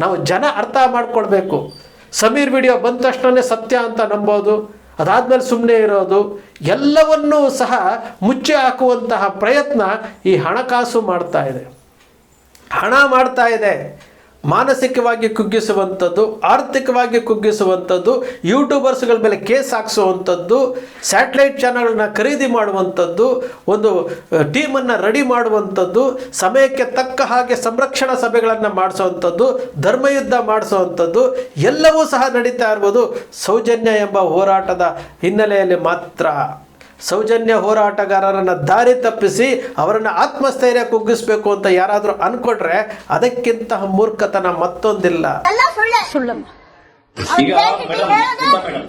ನಾವು ಜನ ಅರ್ಥ ಮಾಡ್ಕೊಳ್ಬೇಕು. ಸಮೀರ್ ವಿಡಿಯೋ ಬಂದ ತಕ್ಷಣವೇ ಸತ್ಯ ಅಂತ ನಂಬೋದು. ಅದಾದ್ಮೇಲೆ ಸುಮ್ಮನೆ ಇರೋದು. ಎಲ್ಲವನ್ನೂ ಸಹ ಮುಚ್ಚಿ ಹಾಕುವಂತಹ ಪ್ರಯತ್ನ ಈ ಹಣಕಾಸು ಮಾಡ್ತಾ ಇದೆ. ಹಣ ಮಾಡ್ತಾ ಇದೆ. ಮಾನಸಿಕವಾಗಿ ಕುಗ್ಗಿಸುವಂಥದ್ದು, ಆರ್ಥಿಕವಾಗಿ ಕುಗ್ಗಿಸುವಂಥದ್ದು, ಯೂಟ್ಯೂಬರ್ಸ್ಗಳ ಮೇಲೆ ಕೇಸ್ ಹಾಕಿಸುವಂಥದ್ದು, ಸ್ಯಾಟಲೈಟ್ ಚಾನಲ್ನ ಖರೀದಿ ಮಾಡುವಂಥದ್ದು, ಒಂದು ಟೀಮನ್ನು ರೆಡಿ ಮಾಡುವಂಥದ್ದು, ಸಮಯಕ್ಕೆ ತಕ್ಕ ಹಾಗೆ ಸಂರಕ್ಷಣಾ ಸಭೆಗಳನ್ನು ಮಾಡಿಸುವಂಥದ್ದು, ಧರ್ಮಯುದ್ಧ ಮಾಡಿಸುವಂಥದ್ದು, ಎಲ್ಲವೂ ಸಹ ನಡೀತಾ ಇರ್ಬೋದು. ಸೌಜನ್ಯ ಎಂಬ ಹೋರಾಟದ ಹಿನ್ನೆಲೆಯಲ್ಲಿ ಮಾತ್ರ. ಸೌಜನ್ಯ ಹೋರಾಟಗಾರರನ್ನು ದಾರಿ ತಪ್ಪಿಸಿ ಅವರನ್ನು ಆತ್ಮಸ್ಥೈರ್ಯ ಕುಗ್ಗಿಸ್ಬೇಕು ಅಂತ ಯಾರಾದರೂ ಅನ್ಕೊಂಡ್ರೆ ಅದಕ್ಕಿಂತ ಮೂರ್ಖತನ ಮತ್ತೊಂದಿಲ್ಲ.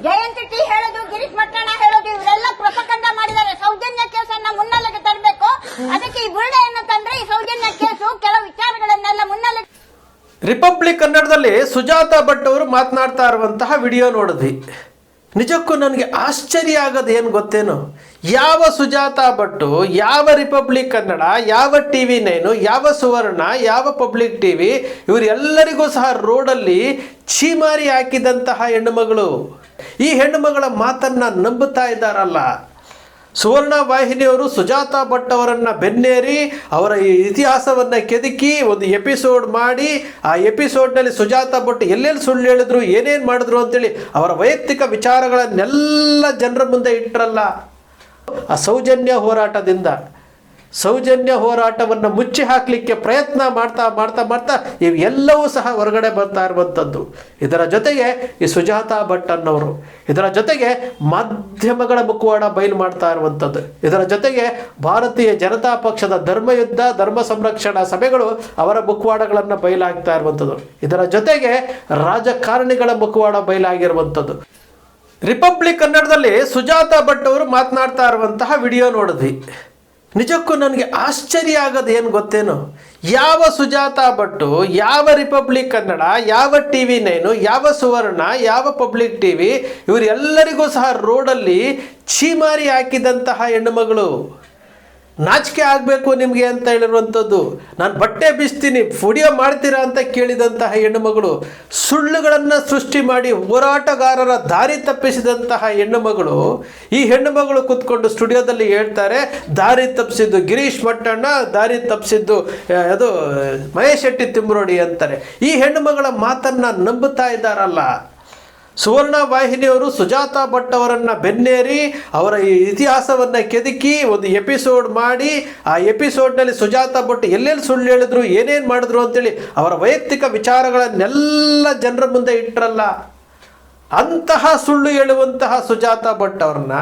ಜಯಂತಿ ಟಿ ಹೇಳೋದು ಗಿರೀಶ್ ಮಟ್ಟಣ್ಣ ಹೇಳೋದು ಇವರೆಲ್ಲ ಪ್ರಪಕಂಡ ಮಾಡಿದ್ದಾರೆ. ಸೌಜನ್ಯ ಕೇಸನ್ನ ಮುನ್ನೆಲೆಗೆ ತರಬೇಕು. ಅದಕ್ಕೆ ಈ ಬುರುಡೆಯನ್ನು ತಂದ್ರೆ ಈ ಸೌಜನ್ಯ ಕೇಸು ಕೆಲವು ವಿಚಾರಗಳನ್ನೆಲ್ಲ ಮುನ್ನೆಲೆ ರಿಪಬ್ಲಿಕ್ ಕನ್ನಡದಲ್ಲಿ ಸುಜಾತ ಭಟ್ ಅವರು ಮಾತನಾಡ್ತಾ ಇರುವಂತಹ ವಿಡಿಯೋ ನೋಡಿದ್ವಿ. ನಿಜಕ್ಕೂ ನನಗೆ ಆಶ್ಚರ್ಯ ಆಗೋದು ಏನು ಗೊತ್ತೇನು? ಯಾವ ಸುಜಾತ ಭಟ್ಟು, ಯಾವ ರಿಪಬ್ಲಿಕ್ ಕನ್ನಡ, ಯಾವ ಟಿ ವಿ ನೈನು, ಯಾವ ಸುವರ್ಣ, ಯಾವ ಪಬ್ಲಿಕ್ ಟಿ ವಿ ಇವರೆಲ್ಲರಿಗೂ ಸಹ ರೋಡಲ್ಲಿ ಛೀಮಾರಿ ಹಾಕಿದಂತಹ ಹೆಣ್ಣುಮಗಳು. ಈ ಹೆಣ್ಣುಮಗಳ ಮಾತನ್ನು ನಂಬುತ್ತಾ ಇದ್ದಾರಲ್ಲ. ಸುವರ್ಣ ವಾಹಿನಿಯವರು ಸುಜಾತಾ ಭಟ್ ಅವರನ್ನು ಬೆನ್ನೇರಿ ಅವರ ಈ ಇತಿಹಾಸವನ್ನು ಕೆದಕಿ ಒಂದು ಎಪಿಸೋಡ್ ಮಾಡಿ, ಆ ಎಪಿಸೋಡ್ನಲ್ಲಿ ಸುಜಾತಾ ಭಟ್ ಎಲ್ಲೆಲ್ಲಿ ಸುಳ್ಳು ಹೇಳಿದ್ರು, ಏನೇನು ಮಾಡಿದ್ರು ಅಂತೇಳಿ ಅವರ ವೈಯಕ್ತಿಕ ವಿಚಾರಗಳನ್ನೆಲ್ಲ ಜನರ ಮುಂದೆ ಇಟ್ಟರಲ್ಲ ಆ ಸೌಜನ್ಯ ಹೋರಾಟದಿಂದ. ಸೌಜನ್ಯ ಹೋರಾಟವನ್ನು ಮುಚ್ಚಿ ಹಾಕಲಿಕ್ಕೆ ಪ್ರಯತ್ನ ಮಾಡ್ತಾ ಮಾಡ್ತಾ ಮಾಡ್ತಾ ಇವೆಲ್ಲವೂ ಸಹ ಹೊರಗಡೆ ಬರ್ತಾ ಇರುವಂಥದ್ದು. ಇದರ ಜೊತೆಗೆ ಈ ಸುಜಾತ ಭಟ್ ಅನ್ನೋರು, ಇದರ ಜೊತೆಗೆ ಮಾಧ್ಯಮಗಳ ಮುಖವಾಡ ಬಯಲು ಮಾಡ್ತಾ ಇರುವಂಥದ್ದು. ಇದರ ಜೊತೆಗೆ ಭಾರತೀಯ ಜನತಾ ಪಕ್ಷದ ಧರ್ಮಯುದ್ಧ, ಧರ್ಮ ಸಂರಕ್ಷಣಾ ಸಭೆಗಳು ಅವರ ಮುಖವಾಡಗಳನ್ನು ಬಯಲಾಗ್ತಾ ಇರುವಂಥದ್ದು. ಇದರ ಜೊತೆಗೆ ರಾಜಕಾರಣಿಗಳ ಮುಖವಾಡ ಬಯಲಾಗಿರುವಂಥದ್ದು. ರಿಪಬ್ಲಿಕ್ ಕನ್ನಡದಲ್ಲಿ ಸುಜಾತ ಭಟ್ ಅವರು ಮಾತನಾಡ್ತಾ ಇರುವಂತಹ ವಿಡಿಯೋ ನೋಡಿದ್ವಿ. ನಿಜಕ್ಕೂ ನನಗೆ ಆಶ್ಚರ್ಯ ಆಗೋದು ಏನು ಗೊತ್ತೇನು? ಯಾವ ಸುಜಾತ ಭಟ್ಟು, ಯಾವ ರಿಪಬ್ಲಿಕ್ ಕನ್ನಡ, ಯಾವ ಟಿ ವಿ ನೈನು, ಯಾವ ಸುವರ್ಣ, ಯಾವ ಪಬ್ಲಿಕ್ ಟಿ ವಿ ಇವರೆಲ್ಲರಿಗೂ ಸಹ ರೋಡಲ್ಲಿ ಛೀಮಾರಿ ಹಾಕಿದಂತಹ ಹೆಣ್ಣುಮಗಳು. ನಾಚಿಕೆ ಆಗಬೇಕು ನಿಮಗೆ ಅಂತ ಹೇಳಿರುವಂಥದ್ದು. ನಾನು ಬಟ್ಟೆ ಬಿಸ್ತೀನಿ ಫುಡಿಯೋ ಮಾಡ್ತೀರಾ ಅಂತ ಕೇಳಿದಂತಹ ಹೆಣ್ಣುಮಗಳು, ಸುಳ್ಳುಗಳನ್ನು ಸೃಷ್ಟಿ ಮಾಡಿ ಹೋರಾಟಗಾರರ ದಾರಿ ತಪ್ಪಿಸಿದಂತಹ ಹೆಣ್ಣುಮಗಳು, ಈ ಹೆಣ್ಣುಮಗಳು ಕೂತ್ಕೊಂಡು ಸ್ಟುಡಿಯೋದಲ್ಲಿ ಹೇಳ್ತಾರೆ, ದಾರಿ ತಪ್ಪಿಸಿದ್ದು ಗಿರೀಶ್ ಮಟ್ಟಣ್ಣ, ದಾರಿ ತಪ್ಪಿಸಿದ್ದು ಅದು, ಮಹೇಶ್ ಶೆಟ್ಟಿ ತಿಮ್ರೋಡಿ ಅಂತಾರೆ. ಈ ಹೆಣ್ಣುಮಗಳ ಮಾತನ್ನು ನಂಬುತ್ತಾ ಇದ್ದಾರಲ್ಲ. ಸುವರ್ಣ ವಾಹಿನಿಯವರು ಸುಜಾತಾ ಭಟ್ ಅವರನ್ನು ಬೆನ್ನೇರಿ ಅವರ ಈ ಇತಿಹಾಸವನ್ನು ಕೆದಕಿ ಒಂದು ಎಪಿಸೋಡ್ ಮಾಡಿ, ಆ ಎಪಿಸೋಡ್ನಲ್ಲಿ ಸುಜಾತ ಭಟ್ ಎಲ್ಲೆಲ್ಲಿ ಸುಳ್ಳು ಹೇಳಿದ್ರು, ಏನೇನು ಮಾಡಿದ್ರು ಅಂತೇಳಿ ಅವರ ವೈಯಕ್ತಿಕ ವಿಚಾರಗಳನ್ನೆಲ್ಲ ಜನರ ಮುಂದೆ ಇಟ್ಟರಲ್ಲ ಅಂತಹ ಸುಳ್ಳು ಹೇಳುವಂತಹ ಸುಜಾತ ಭಟ್ ಅವ್ರನ್ನ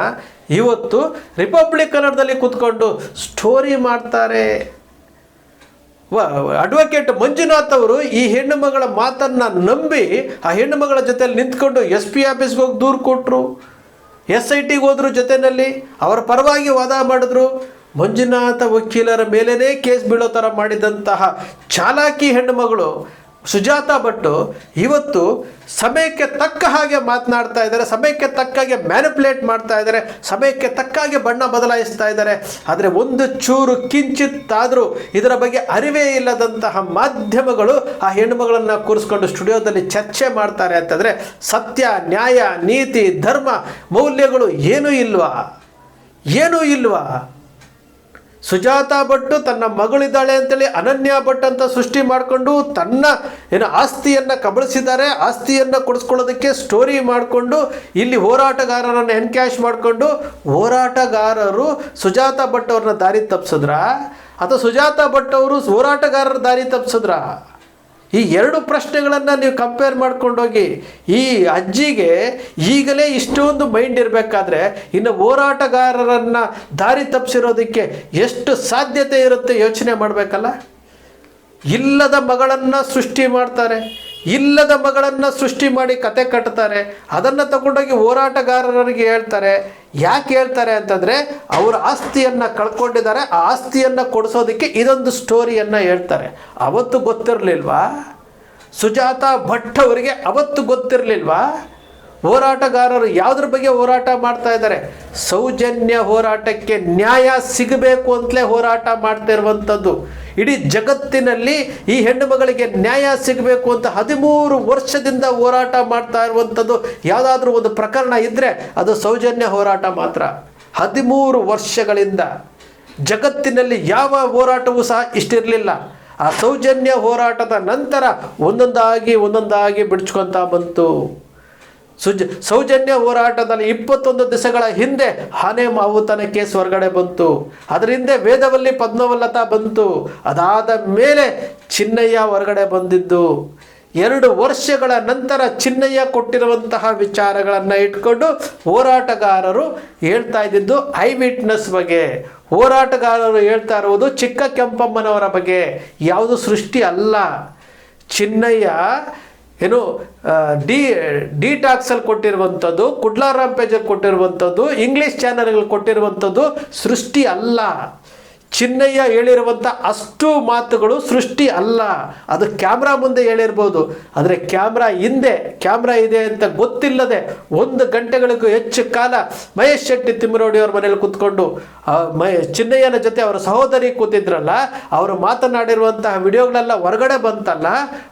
ಇವತ್ತು ರಿಪಬ್ಲಿಕ್ ಕನ್ನಡದಲ್ಲಿ ಕೂತ್ಕೊಂಡು ಸ್ಟೋರಿ ಮಾಡ್ತಾರೆ. ಅಡ್ವೊಕೇಟ್ ಮಂಜುನಾಥ್ ಅವರು ಈ ಹೆಣ್ಣು ಮಗಳ ಮಾತನ್ನು ನಂಬಿ, ಆ ಹೆಣ್ಣು ಮಗಳ ಜೊತೆಯಲ್ಲಿ ನಿಂತ್ಕೊಂಡು ಎಸ್ ಪಿ ಆಫೀಸ್ಗೆ ಹೋಗಿ ದೂರು ಕೊಟ್ಟರು ಎಸ್ ಐ ಟಿಗೆ ಹೋದ್ರು ಜೊತೆಯಲ್ಲಿ ಅವರ ಪರವಾಗಿ ವಾದ ಮಾಡಿದ್ರು. ಮಂಜುನಾಥ ವಕೀಲರ ಮೇಲೇ ಕೇಸ್ ಬೀಳೋ ಥರ ಮಾಡಿದಂತಹ ಚಾಲಾಕಿ ಹೆಣ್ಣು ಮಗಳು ಸುಜಾತ ಭಟ್ಟು ಇವತ್ತು ಸಮಯಕ್ಕೆ ತಕ್ಕ ಹಾಗೆ ಮಾತನಾಡ್ತಾ ಇದ್ದಾರೆ, ಸಮಯಕ್ಕೆ ತಕ್ಕ ಹಾಗೆ ಮ್ಯಾನಿಪುಲೇಟ್ ಮಾಡ್ತಾ ಇದ್ದಾರೆ, ಸಮಯಕ್ಕೆ ತಕ್ಕ ಹಾಗೆ ಬಣ್ಣ ಬದಲಾಯಿಸ್ತಾ ಇದ್ದಾರೆ. ಆದರೆ ಒಂದು ಚೂರು ಕಿಂಚಿತ್ತಾದರೂ ಇದರ ಬಗ್ಗೆ ಅರಿವೇ ಇಲ್ಲದಂತಹ ಮಾಧ್ಯಮಗಳು ಆ ಹೆಣ್ಣುಮಗಳನ್ನು ಕೂರಿಸ್ಕೊಂಡು ಸ್ಟುಡಿಯೋದಲ್ಲಿ ಚರ್ಚೆ ಮಾಡ್ತಾರೆ ಅಂತಂದರೆ ಸತ್ಯ, ನ್ಯಾಯ, ನೀತಿ, ಧರ್ಮ, ಮೌಲ್ಯಗಳು ಏನೂ ಇಲ್ವಾ? ಏನೂ ಇಲ್ವಾ? ಸುಜಾತ ಭಟ್ಟು ತನ್ನ ಮಗಳಿದ್ದಾಳೆ ಅಂತೇಳಿ ಅನನ್ಯ ಭಟ್ ಅಂತ ಸೃಷ್ಟಿ ಮಾಡಿಕೊಂಡು ತನ್ನ ಏನು ಆಸ್ತಿಯನ್ನು ಕಬಳಿಸಿದ್ದಾರೆ. ಆಸ್ತಿಯನ್ನು ಕೊಡಿಸ್ಕೊಳ್ಳೋದಕ್ಕೆ ಸ್ಟೋರಿ ಮಾಡಿಕೊಂಡು ಇಲ್ಲಿ ಹೋರಾಟಗಾರರನ್ನು ಎನ್ಕ್ಯಾಶ್ ಮಾಡಿಕೊಂಡು ಹೋರಾಟಗಾರರು ಸುಜಾತ ಭಟ್ ಅವ್ರನ್ನ ದಾರಿ ತಪ್ಪಿಸಿದ್ರ ಅಥವಾ ಸುಜಾತ ಭಟ್ ಅವರು ಹೋರಾಟಗಾರರ ದಾರಿ ತಪ್ಪಿಸಿದ್ರಾ ಈ ಎರಡು ಪ್ರಶ್ನೆಗಳನ್ನು ನೀವು ಕಂಪೇರ್ ಮಾಡ್ಕೊಂಡೋಗಿ ಈ ಅಜ್ಜಿಗೆ ಈಗಲೇ ಇಷ್ಟೊಂದು ಮೈಂಡ್ ಇರಬೇಕಾದ್ರೆ ಇನ್ನು ಹೋರಾಟಗಾರರನ್ನು ದಾರಿ ತಪ್ಪಿಸಿರೋದಕ್ಕೆ ಎಷ್ಟು ಸಾಧ್ಯತೆ ಇರುತ್ತೆ ಯೋಚನೆ ಮಾಡಬೇಕಲ್ಲ? ಇಲ್ಲದ ಮಗಳನ್ನು ಸೃಷ್ಟಿ ಮಾಡ್ತಾರೆ, ಇಲ್ಲದ ಮಗಳನ್ನು ಸೃಷ್ಟಿ ಮಾಡಿ ಕತೆ ಕಟ್ತಾರೆ, ಅದನ್ನು ತಗೊಂಡೋಗಿ ಹೋರಾಟಗಾರರಿಗೆ ಹೇಳ್ತಾರೆ ಯಾಕೆ ಹೇಳ್ತಾರೆ ಅಂತಂದರೆ ಅವರ ಆಸ್ತಿಯನ್ನು ಕಳ್ಕೊಂಡಿದ್ದಾರೆ, ಆ ಆಸ್ತಿಯನ್ನು ಕೊಡಿಸೋದಕ್ಕೆ ಇದೊಂದು ಸ್ಟೋರಿಯನ್ನು ಹೇಳ್ತಾರೆ. ಅವತ್ತು ಗೊತ್ತಿರಲಿಲ್ವಾ? ಸುಜಾತ ಭಟ್ ಅವರಿಗೆ ಅವತ್ತು ಗೊತ್ತಿರಲಿಲ್ವಾ? ಹೋರಾಟಗಾರರು ಯಾವುದ್ರ ಬಗ್ಗೆ ಹೋರಾಟ ಮಾಡ್ತಾ ಇದ್ದಾರೆ? ಸೌಜನ್ಯ ಹೋರಾಟಕ್ಕೆ ನ್ಯಾಯ ಸಿಗಬೇಕು ಅಂತಲೇ ಹೋರಾಟ ಮಾಡ್ತಾ ಇರುವಂಥದ್ದು. ಇಡೀ ಜಗತ್ತಿನಲ್ಲಿ ಈ ಹೆಣ್ಣು ಮಗಳಿಗೆ ನ್ಯಾಯ ಸಿಗಬೇಕು ಅಂತ ಹದಿಮೂರು ವರ್ಷದಿಂದ ಹೋರಾಟ ಮಾಡ್ತಾ ಇರುವಂಥದ್ದು ಯಾವುದಾದ್ರೂ ಒಂದು ಪ್ರಕರಣ ಇದ್ದರೆ ಅದು ಸೌಜನ್ಯ ಹೋರಾಟ ಮಾತ್ರ. ಹದಿಮೂರು ವರ್ಷಗಳಿಂದ ಜಗತ್ತಿನಲ್ಲಿ ಯಾವ ಹೋರಾಟವೂ ಸಹ ಇಷ್ಟಿರಲಿಲ್ಲ. ಆ ಸೌಜನ್ಯ ಹೋರಾಟದ ನಂತರ ಒಂದೊಂದಾಗಿ ಒಂದೊಂದಾಗಿ ಬಿಡ್ಸ್ಕೊತಾ ಬಂತು. ಸುಜ ಸೌಜನ್ಯ ಹೋರಾಟದಲ್ಲಿ ಇಪ್ಪತ್ತೊಂದು ದಿವಸಗಳ ಹಿಂದೆ ಆನೆ ಮಾವುತನ ಕೇಸ್ ಹೊರಗಡೆ ಬಂತು. ಅದರ ಹಿಂದೆ ವೇದವಲ್ಲಿ ಪದ್ಮವಲ್ಲತ ಬಂತು. ಅದಾದ ಮೇಲೆ ಚಿನ್ನಯ್ಯ ಹೊರಗಡೆ ಬಂದಿದ್ದು. ಎರಡು ವರ್ಷಗಳ ನಂತರ ಚಿನ್ನಯ್ಯ ಕೊಟ್ಟಿರುವಂತಹ ವಿಚಾರಗಳನ್ನು ಇಟ್ಕೊಂಡು ಹೋರಾಟಗಾರರು ಹೇಳ್ತಾ ಇದ್ದಿದ್ದು ಐ ವಿಟ್ನೆಸ್ ಬಗ್ಗೆ. ಹೋರಾಟಗಾರರು ಹೇಳ್ತಾ ಇರುವುದು ಚಿಕ್ಕ ಕೆಂಪಮ್ಮನವರ ಬಗ್ಗೆ. ಯಾವುದು ಸೃಷ್ಟಿ ಅಲ್ಲ. ಚಿನ್ನಯ್ಯ ಏನು ಡಿ ಡಿ ಟಾಕ್ಸಲ್ಲಿ ಕೊಟ್ಟಿರುವಂಥದ್ದು, ಕುಡ್ಲಾರಾಮ್ ಪೇಜಲ್ಲಿ ಕೊಟ್ಟಿರುವಂಥದ್ದು ಇಂಗ್ಲೀಷ್ ಚಾನಲ್ಗಳು ಕೊಟ್ಟಿರುವಂಥದ್ದು ಸೃಷ್ಟಿ ಅಲ್ಲ. ಚಿನ್ನಯ್ಯ ಹೇಳಿರುವಂಥ ಅಷ್ಟು ಮಾತುಗಳು ಸೃಷ್ಟಿ ಅಲ್ಲ. ಅದು ಕ್ಯಾಮ್ರಾ ಮುಂದೆ ಹೇಳಿರ್ಬೋದು. ಆದರೆ ಕ್ಯಾಮ್ರಾ ಹಿಂದೆ, ಕ್ಯಾಮ್ರಾ ಇದೆ ಅಂತ ಗೊತ್ತಿಲ್ಲದೆ ಒಂದು ಗಂಟೆಗಳಿಗೂ ಹೆಚ್ಚು ಕಾಲ ಮಹೇಶ್ ಶೆಟ್ಟಿ ತಿಮ್ಮರೋಡಿ ಅವ್ರ ಮನೇಲಿ ಕೂತ್ಕೊಂಡು ಚಿನ್ನಯ್ಯನ ಜೊತೆ ಅವರ ಸಹೋದರಿ ಕೂತಿದ್ರಲ್ಲ, ಅವರು ಮಾತನಾಡಿರುವಂತಹ ವಿಡಿಯೋಗಳೆಲ್ಲ ಹೊರಗಡೆ ಬಂತಲ್ಲ,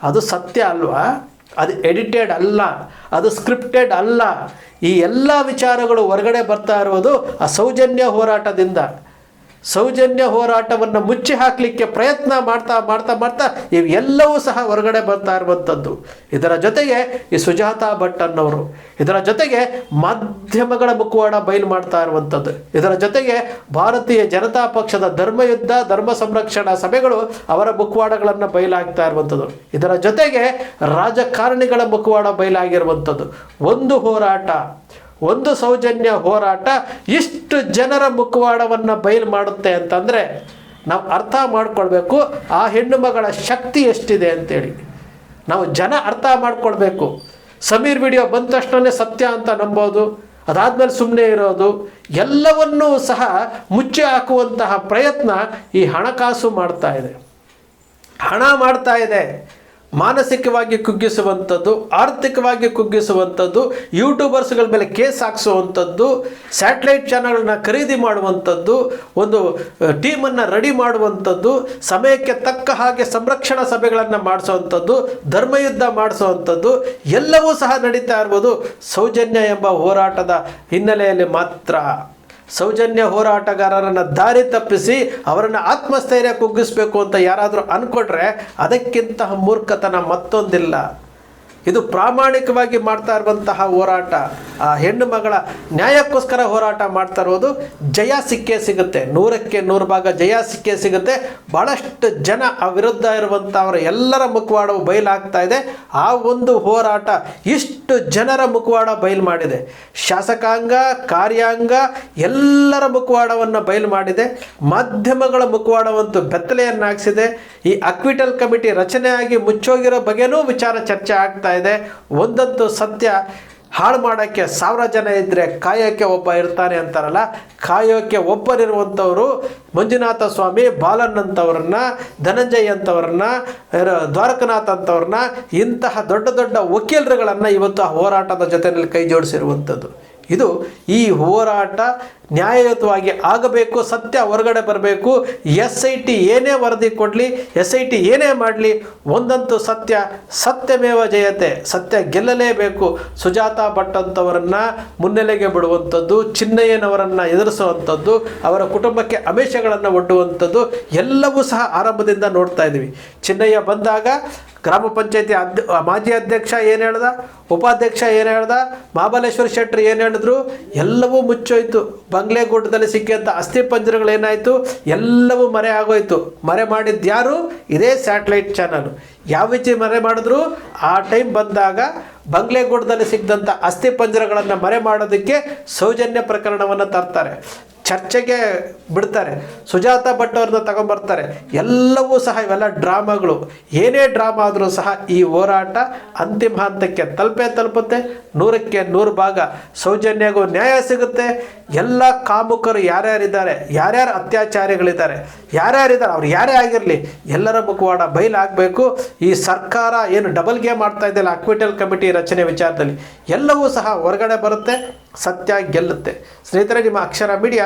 ಅದು ಸತ್ಯ ಅಲ್ವಾ? ಅದು ಎಡಿಟೆಡ್ ಅಲ್ಲ, ಅದು ಸ್ಕ್ರಿಪ್ಟೆಡ್ ಅಲ್ಲ. ಈ ಎಲ್ಲ ವಿಚಾರಗಳು ಹೊರಗಡೆ ಬರ್ತಾ ಇರುವುದು ಆ ಸೌಜನ್ಯ ಹೋರಾಟದಿಂದ. ಸೌಜನ್ಯ ಹೋರಾಟವನ್ನು ಮುಚ್ಚಿ ಹಾಕಲಿಕ್ಕೆ ಪ್ರಯತ್ನ ಮಾಡ್ತಾ ಮಾಡ್ತಾ ಮಾಡ್ತಾ ಇವೆಲ್ಲವೂ ಸಹ ಹೊರಗಡೆ ಬರ್ತಾ ಇರುವಂಥದ್ದು. ಇದರ ಜೊತೆಗೆ ಈ ಸುಜಾತಾ ಭಟ್ ಅನ್ನೋರು, ಇದರ ಜೊತೆಗೆ ಮಾಧ್ಯಮಗಳ ಮುಖವಾಡ ಬಯಲು ಮಾಡ್ತಾ ಇರುವಂಥದ್ದು. ಇದರ ಜೊತೆಗೆ ಭಾರತೀಯ ಜನತಾ ಪಕ್ಷದ ಧರ್ಮಯುದ್ಧ, ಧರ್ಮ ಸಂರಕ್ಷಣಾ ಸಭೆಗಳು ಅವರ ಮುಖವಾಡಗಳನ್ನು ಬಯಲಾಗ್ತಾ ಇರುವಂಥದ್ದು. ಇದರ ಜೊತೆಗೆ ರಾಜಕಾರಣಿಗಳ ಮುಖವಾಡ ಬಯಲಾಗಿರುವಂಥದ್ದು ಒಂದು ಹೋರಾಟ ಒಂದು ಸೌಜನ್ಯ ಹೋರಾಟ ಇಷ್ಟು ಜನರ ಮುಖವಾಡವನ್ನು ಬಯಲು ಮಾಡುತ್ತೆ ಅಂತಂದರೆ ನಾವು ಅರ್ಥ ಮಾಡ್ಕೊಳ್ಬೇಕು, ಆ ಹೆಣ್ಣು ಮಗಳ ಶಕ್ತಿ ಎಷ್ಟಿದೆ ಅಂತೇಳಿ. ನಾವು ಜನ ಅರ್ಥ ಮಾಡ್ಕೊಳ್ಬೇಕು. ಸಮೀರ್ ವಿಡಿಯೋ ಬಂದ ತಕ್ಷಣವೇ ಸತ್ಯ ಅಂತ ನಂಬೋದು, ಅದಾದ್ಮೇಲೆ ಸುಮ್ಮನೆ ಇರೋದು, ಎಲ್ಲವನ್ನೂ ಸಹ ಮುಚ್ಚಿ ಹಾಕುವಂತಹ ಪ್ರಯತ್ನ ಈ ಹಣಕಾಸು ಮಾಡ್ತಾ ಇದೆ. ಹಣ ಮಾಡ್ತಾ ಇದೆ. ಮಾನಸಿಕವಾಗಿ ಕುಗ್ಗಿಸುವಂಥದ್ದು, ಆರ್ಥಿಕವಾಗಿ ಕುಗ್ಗಿಸುವಂಥದ್ದು, ಯೂಟ್ಯೂಬರ್ಸ್ಗಳ ಮೇಲೆ ಕೇಸ್ ಹಾಕಿಸುವಂಥದ್ದು, ಸ್ಯಾಟಲೈಟ್ ಚಾನಲ್ನ ಖರೀದಿ ಮಾಡುವಂಥದ್ದು, ಒಂದು ಟೀಮನ್ನು ರೆಡಿ ಮಾಡುವಂಥದ್ದು, ಸಮಯಕ್ಕೆ ತಕ್ಕ ಹಾಗೆ ಸಂರಕ್ಷಣಾ ಸಭೆಗಳನ್ನು ಮಾಡಿಸುವಂಥದ್ದು, ಧರ್ಮಯುದ್ಧ ಮಾಡಿಸುವಂಥದ್ದು, ಎಲ್ಲವೂ ಸಹ ನಡೀತಾ ಇರ್ಬೋದು. ಸೌಜನ್ಯ ಎಂಬ ಹೋರಾಟದ ಹಿನ್ನೆಲೆಯಲ್ಲಿ ಮಾತ್ರ. ಸೌಜನ್ಯ ಹೋರಾಟಗಾರರನ್ನು ದಾರಿ ತಪ್ಪಿಸಿ ಅವರನ್ನು ಆತ್ಮಸ್ಥೈರ್ಯ ಕುಗ್ಗಿಸ್ಬೇಕು ಅಂತ ಯಾರಾದರೂ ಅಂದ್ಕೊಂಡ್ರೆ ಅದಕ್ಕಿಂತ ಮೂರ್ಖತನ ಮತ್ತೊಂದಿಲ್ಲ. ಇದು ಪ್ರಾಮಾಣಿಕವಾಗಿ ಮಾಡ್ತಾ ಇರುವಂತಹ ಹೋರಾಟ. ಆ ಹೆಣ್ಣು ಮಗಳ ನ್ಯಾಯಕ್ಕೋಸ್ಕರ ಹೋರಾಟ ಮಾಡ್ತಾ ಇರೋದು. ಜಯ ಸಿಕ್ಕೇ ಸಿಗುತ್ತೆ. ನೂರಕ್ಕೆ ನೂರು ಭಾಗ ಜಯ ಸಿಕ್ಕೇ ಸಿಗುತ್ತೆ. ಭಾಳಷ್ಟು ಜನ ಆ ವಿರುದ್ಧ ಇರುವಂಥವರ ಎಲ್ಲರ ಮುಖವಾಡವು ಬಯಲಾಗ್ತಾ ಇದೆ. ಆ ಒಂದು ಹೋರಾಟ ಇಷ್ಟು ಜನರ ಮುಖವಾಡ ಬಯಲು ಮಾಡಿದೆ. ಶಾಸಕಾಂಗ, ಕಾರ್ಯಾಂಗ ಎಲ್ಲರ ಮುಖವಾಡವನ್ನು ಬಯಲು ಮಾಡಿದೆ. ಮಾಧ್ಯಮಗಳ ಮುಖವಾಡವಂತೂ ಬೆತ್ತಲೆಯನ್ನಾಗಿಸಿದೆ. ಈ ಅಕ್ವಿಟಲ್ ಕಮಿಟಿ ರಚನೆಯಾಗಿ ಮುಚ್ಚೋಗಿರೋ ಬಗ್ಗೆನೂ ವಿಚಾರ ಚರ್ಚೆ ಆಗ್ತಾ ಇದೆ. ಒಂದಂತೂ ಸತ್ಯ, ಹಾಳು ಮಾಡೋಕ್ಕೆ ಸಾವಿರ ಜನ ಇದ್ದರೆ ಕಾಯೋಕ್ಕೆ ಒಬ್ಬ ಇರ್ತಾನೆ ಅಂತಾರಲ್ಲ ಕಾಯೋಕ್ಕೆ ಒಬ್ಬರಿರುವಂಥವರು ಮಂಜುನಾಥ ಸ್ವಾಮಿ, ಬಾಲನ್ ಅಂತವ್ರನ್ನ, ಧನಂಜಯ್ ಅಂತವ್ರನ್ನ ದ್ವಾರಕನಾಥ್ ಅಂತವ್ರನ್ನ, ಇಂತಹ ದೊಡ್ಡ ದೊಡ್ಡ ವಕೀಲರುಗಳನ್ನು ಇವತ್ತು ಆ ಹೋರಾಟದ ಜೊತೆಯಲ್ಲಿ ಕೈ ಜೋಡಿಸಿರುವಂಥದ್ದು. ಇದು ಈ ಹೋರಾಟ ನ್ಯಾಯಯುತವಾಗಿ ಆಗಬೇಕು, ಸತ್ಯ ಹೊರಗಡೆ ಬರಬೇಕು, ಎಸ್ ಐ ಟಿ ಏನೇ ವರದಿ ಕೊಡಲಿ, ಎಸ್ ಐ ಟಿ ಏನೇ ಮಾಡಲಿ, ಒಂದಂತೂ ಸತ್ಯ, ಸತ್ಯಮೇವ ಜಯತೆ, ಸತ್ಯ ಗೆಲ್ಲಲೇಬೇಕು. ಸುಜಾತ ಭಟ್ ಅಂತವರನ್ನು ಮುನ್ನೆಲೆಗೆ ಬಿಡುವಂಥದ್ದು, ಚಿನ್ನಯ್ಯನವರನ್ನು ಎದುರಿಸುವಂಥದ್ದು, ಅವರ ಕುಟುಂಬಕ್ಕೆ ಅಮೇಷಗಳನ್ನು ಒಡ್ಡುವಂಥದ್ದು, ಎಲ್ಲವೂ ಸಹ ಆರಂಭದಿಂದ ನೋಡ್ತಾ ಇದ್ದೀವಿ. ಚಿನ್ನಯ್ಯ ಬಂದಾಗ ಗ್ರಾಮ ಪಂಚಾಯತಿ ಅಧ್ಯ ಮಾಜಿ ಅಧ್ಯಕ್ಷ ಏನು ಹೇಳ್ದ? ಉಪಾಧ್ಯಕ್ಷ ಏನು ಹೇಳ್ದ? ಮಹಾಬಲೇಶ್ವರ ಶೆಟ್ಟರ್ ಏನು ಹೇಳಿದ್ರು? ಎಲ್ಲವೂ ಮುಚ್ಚೋಯ್ತು. ಬಂಗ್ಲೆಗುಡ್ಡದಲ್ಲಿ ಸಿಕ್ಕಿದಂಥ ಅಸ್ಥಿ ಪಂಜರಗಳೇನಾಯಿತು ಎಲ್ಲವೂ ಮರೆ ಆಗೋಯ್ತು. ಮರೆ ಮಾಡಿದ್ದು ಯಾರು? ಇದೇ ಸ್ಯಾಟಲೈಟ್ ಚಾನಲ್. ಯಾವ ರೀತಿ ಮರೆ ಮಾಡಿದ್ರು? ಆ ಟೈಮ್ ಬಂದಾಗ ಬಂಗ್ಲೆಗೂಟದಲ್ಲಿ ಸಿಕ್ಕಿದಂಥ ಅಸ್ಥಿ ಪಂಜರಗಳನ್ನು ಮರೆ ಮಾಡೋದಕ್ಕೆ ಸೌಜನ್ಯ ಪ್ರಕರಣವನ್ನು ತರ್ತಾರೆ. ಚರ್ಚೆಗೆ ಬಿಡ್ತಾರೆ. ಸುಜಾತ ಭಟ್ ಅವ್ರನ್ನ ತಗೊಂಬರ್ತಾರೆ. ಎಲ್ಲವೂ ಸಹ ಇವೆಲ್ಲ ಡ್ರಾಮಾಗಳು. ಏನೇ ಡ್ರಾಮಾ ಆದರೂ ಸಹ ಈ ಹೋರಾಟ ಅಂತಿಮ ಹಂತಕ್ಕೆ ತಲುಪೇ ತಲುಪುತ್ತೆ. ನೂರಕ್ಕೆ ನೂರು ಭಾಗ. ಸೌಜನ್ಯಗೂ ನ್ಯಾಯ ಸಿಗುತ್ತೆ. ಎಲ್ಲ ಕಾಮುಕರು ಯಾರ್ಯಾರಿದ್ದಾರೆ? ಯಾರ್ಯಾರು ಅತ್ಯಾಚಾರಿಗಳಿದ್ದಾರೆ? ಯಾರ್ಯಾರಿದ್ದಾರೆ? ಅವ್ರು ಯಾರೇ ಆಗಿರಲಿ, ಎಲ್ಲರ ಮುಖವಾಡ ಬಯಲಾಗಬೇಕು ಈ ಸರ್ಕಾರ ಏನು ಡಬಲ್ ಗೇಮ್ ಮಾಡ್ತಾ ಇದೆಯಲ್ಲ, ಅಕ್ವಿಟಲ್ ಕಮಿಟಿ ರಚನೆ ವಿಚಾರದಲ್ಲಿ, ಎಲ್ಲವೂ ಸಹ ಹೊರಗಡೆ ಬರುತ್ತೆ, ಸತ್ಯ ಗೆಲ್ಲುತ್ತೆ. ಸ್ನೇಹಿತರೆ, ನಿಮ್ಮ ಅಕ್ಷರ ಮೀಡಿಯಾ